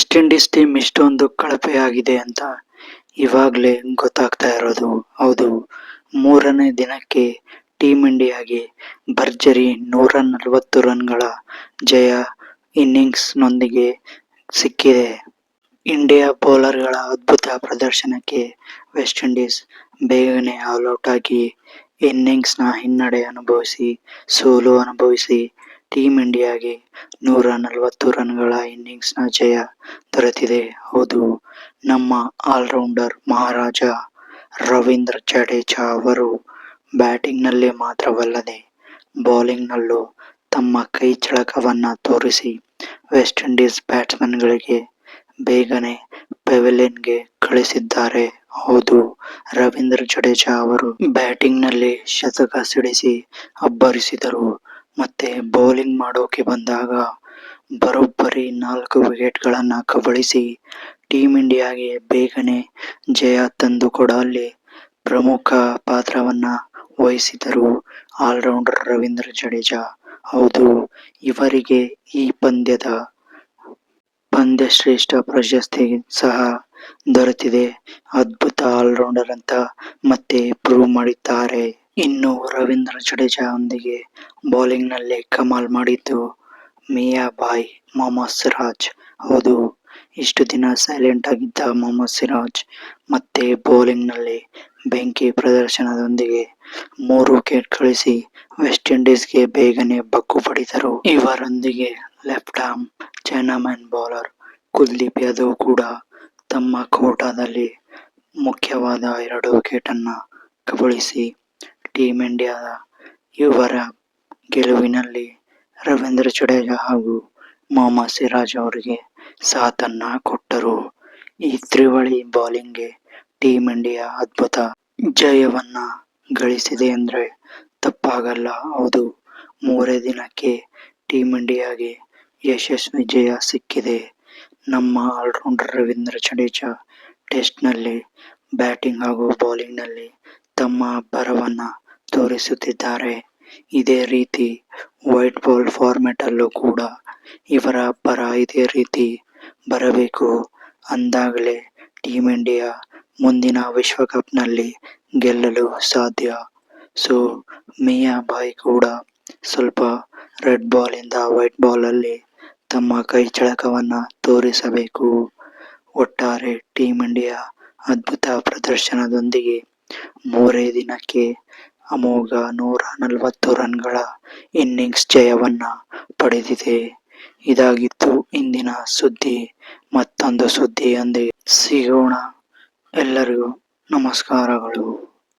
West Indies team ಇಷ್ಟೊಂದು ಕಳಪೆಯಾಗಿದೆ ಅಂತ ಇವಾಗಲೇ ಗೊತ್ತಾಗ್ತಾ ಇರೋದು. ಹೌದು, ಮೂರನೇ ದಿನಕ್ಕೆ ಟೀಮ್ ಇಂಡಿಯಾಗೆ ಭರ್ಜರಿ ನೂರ ನಲವತ್ತು ರನ್ಗಳ ಜಯ ಇನ್ನಿಂಗ್ಸ್ನೊಂದಿಗೆ ಸಿಕ್ಕಿದೆ. ಇಂಡಿಯಾ ಬೌಲರ್ಗಳ ಅದ್ಭುತ ಪ್ರದರ್ಶನಕ್ಕೆ ವೆಸ್ಟ್ ಇಂಡೀಸ್ ಬೇಗನೆ ಆಲ್ಔಟ್ ಆಗಿ ಇನ್ನಿಂಗ್ಸ್ನ ಹಿನ್ನಡೆ ಅನುಭವಿಸಿ, ಸೋಲು ಅನುಭವಿಸಿ ಟೀಮ್ ಇಂಡಿಯಾಗೆ ನೂರ ನಲವತ್ತು ರನ್ಗಳ ಇನ್ನಿಂಗ್ಸ್ನ ಜಯ ದೊರೆತಿದೆ. ಹೌದು, ನಮ್ಮ ಆಲ್ರೌಂಡರ್ ಮಹಾರಾಜ ರವೀಂದ್ರ ಜಡೇಜಾ ಅವರು ಬ್ಯಾಟಿಂಗ್ನಲ್ಲಿ ಮಾತ್ರವಲ್ಲದೆ ಬೌಲಿಂಗ್ನಲ್ಲೂ ತಮ್ಮ ಕೈ ಚಳಕವನ್ನ ತೋರಿಸಿ ವೆಸ್ಟ್ ಇಂಡೀಸ್ ಬ್ಯಾಟ್ಸ್ಮನ್ಗಳಿಗೆ ಬೇಗನೆ ಪೆವಿಲಿಯನ್ಗೆ ಕಳಿಸಿದ್ದಾರೆ. ಹೌದು, ರವೀಂದ್ರ ಜಡೇಜಾ ಅವರು ಬ್ಯಾಟಿಂಗ್ನಲ್ಲಿ ಶತಕ ಸಿಡಿಸಿ ಅಬ್ಬರಿಸಿದರು. ಮತ್ತೆ ಬೌಲಿಂಗ್ ಮಾಡೋಕೆ ಬಂದಾಗ ಬರೋಬ್ಬರಿ ನಾಲ್ಕು ವಿಕೆಟ್ಗಳನ್ನು ಕಬಳಿಸಿ ಟೀಮ್ ಇಂಡಿಯಾಗೆ ಬೇಗನೆ ಜಯ ತಂದುಕೊಡಲ್ಲಿ ಪ್ರಮುಖ ಪಾತ್ರವನ್ನ ವಹಿಸಿದರು ಆಲ್ರೌಂಡರ್ ರವೀಂದ್ರ ಜಡೇಜಾ. ಹೌದು, ಇವರಿಗೆ ಈ ಪಂದ್ಯದ ಪಂದ್ಯ ಶ್ರೇಷ್ಠ ಪ್ರಶಸ್ತಿ ಸಹ ದೊರೆತಿದೆ. ಅದ್ಭುತ ಆಲ್ರೌಂಡರ್ ಅಂತ ಮತ್ತೆ ಪ್ರೂವ್ ಮಾಡಿದ್ದಾರೆ. ಇನ್ನು ರವೀಂದ್ರ ಜಡೇಜಾ ಒಂದಿಗೆ ಬೌಲಿಂಗ್ನಲ್ಲಿ ಕಮಾಲ್ ಮಾಡಿದ್ದು ಮಿಯಾ ಬಾಯ್ ಮೊಹಮ್ಮದ್ ಸಿರಾಜ್. ಹೌದು, ಇಷ್ಟು ದಿನ ಸೈಲೆಂಟ್ ಆಗಿದ್ದ ಮೊಹಮ್ಮದ್ ಸಿರಾಜ್ ಮತ್ತೆ ಬೌಲಿಂಗ್ನಲ್ಲಿ ಬೆಂಕಿ ಪ್ರದರ್ಶನದೊಂದಿಗೆ ಮೂರು ವಿಕೆಟ್ ಕಳಿಸಿ ವೆಸ್ಟ್ ಇಂಡೀಸ್ಗೆ ಬೇಗನೆ ಬಗ್ಗು ಪಡಿದರು ಇವರೊಂದಿಗೆ left arm chinaman bowler Kuldeep Yadav ಕೂಡ ತಮ್ಮ ಕೋಟಾದಲ್ಲಿ ಮುಖ್ಯವಾದ ಎರಡು ವಿಕೆಟ್ ಅನ್ನ ಕಬಳಿಸಿ ಟೀಮ್ ಇಂಡಿಯಾದ ಇವರ ಗೆಲುವಿನಲ್ಲಿ ರವೀಂದ್ರ ಜಡೇಜಾ ಹಾಗೂ ಮೊಹಮ್ಮದ್ ಸಿರಾಜ್ ಅವರಿಗೆ ಸಾಥನ್ನ ಕೊಟ್ಟರು. ಈ ತ್ರಿವಳಿ ಬೌಲಿಂಗ್ಗೆ ಟೀಮ್ ಇಂಡಿಯಾ ಅದ್ಭುತ ಜಯವನ್ನ ಗಳಿಸಿದೆ ಅಂದ್ರೆ ತಪ್ಪಾಗಲ್ಲ. ಹೌದು, ಮೂರೇ ದಿನಕ್ಕೆ ಟೀಮ್ ಇಂಡಿಯಾಗೆ ಯಶಸ್ವಿ ಜಯ ಸಿಕ್ಕಿದೆ. ನಮ್ಮ ಆಲ್ರೌಂಡರ್ ರವೀಂದ್ರ ಜಡೇಜಾ ಟೆಸ್ಟ್ನಲ್ಲಿ ಬ್ಯಾಟಿಂಗ್ ಹಾಗೂ ಬೌಲಿಂಗ್ನಲ್ಲಿ ತಮ್ಮ ಅಬ್ಬರವನ್ನ ತೋರಿಸುತ್ತಿದ್ದಾರೆ. ಇದೇ ರೀತಿ ವೈಟ್ ಬಾಲ್ ಫಾರ್ಮೆಟ್ ಅಲ್ಲೂ ಕೂಡ ಇವರ ಅಬ್ಬರ ಇದೇ ರೀತಿ ಬರಬೇಕು. ಅಂದಾಗಲೇ ಟೀಮ್ ಇಂಡಿಯಾ ಮುಂದಿನ ವಿಶ್ವಕಪ್ನಲ್ಲಿ ಗೆಲ್ಲಲು ಸಾಧ್ಯ. ಸೊ, ಮಿಯಾ ಬಾಯ್ ಕೂಡ ಸ್ವಲ್ಪ ರೆಡ್ ಬಾಲಿಂದ ವೈಟ್ ಬಾಲಲ್ಲಿ ತಮ್ಮ ಕೈ ಚಳಕವನ್ನ ತೋರಿಸಬೇಕು. ಒಟ್ಟಾರೆ ಟೀಮ್ ಇಂಡಿಯಾ ಅದ್ಭುತ ಪ್ರದರ್ಶನದೊಂದಿಗೆ ಮೂರೇ ದಿನಕ್ಕೆ ಅಮೋಘ ನೂರ ನಲವತ್ತು ರನ್ಗಳ ಇನ್ನಿಂಗ್ಸ್ ಜಯವನ್ನ ಪಡೆದಿದೆ. ಇದಾಗಿತ್ತು ಇಂದಿನ ಸುದ್ದಿ. ಮತ್ತೊಂದು ಸುದ್ದಿಯೊಂದಿಗೆ ಸಿಗೋಣ. ಎಲ್ಲರಿಗೂ ನಮಸ್ಕಾರಗಳು.